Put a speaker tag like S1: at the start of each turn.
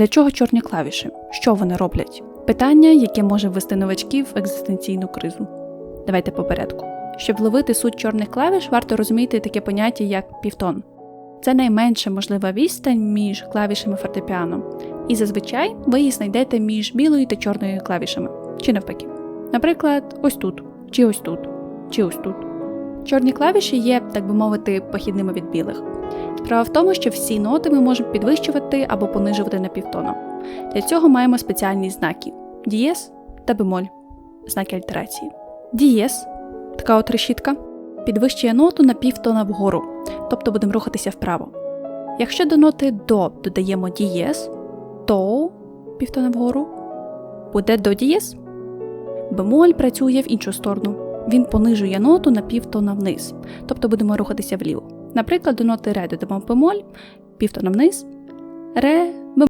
S1: Для чого чорні клавіші? Що вони роблять? Питання, яке може ввести новачків в екзистенційну кризу. Давайте по порядку. Щоб вловити суть чорних клавіш, варто розуміти таке поняття, як півтон. Це найменша можлива відстань між клавішами фортепіано, і зазвичай ви її знайдете між білою та чорною клавішами, чи навпаки. Наприклад, ось тут, чи ось тут, чи ось тут. Чорні клавіші є, так би мовити, похідними від білих. Справа в тому, що всі ноти ми можемо підвищувати або понижувати на півтона. Для цього маємо спеціальні знаки дієс та бемоль, знаки альтерації. Дієс така от решітка, підвищує ноту на півтона вгору, тобто будемо рухатися вправо. Якщо до ноти до додаємо дієс, то півтона вгору буде до дієс. Бемоль працює в іншу сторону. Він понижує ноту на півтона вниз, тобто будемо рухатися вліво. Наприклад, до ноти ре додамо бемоль, півтона вниз, ре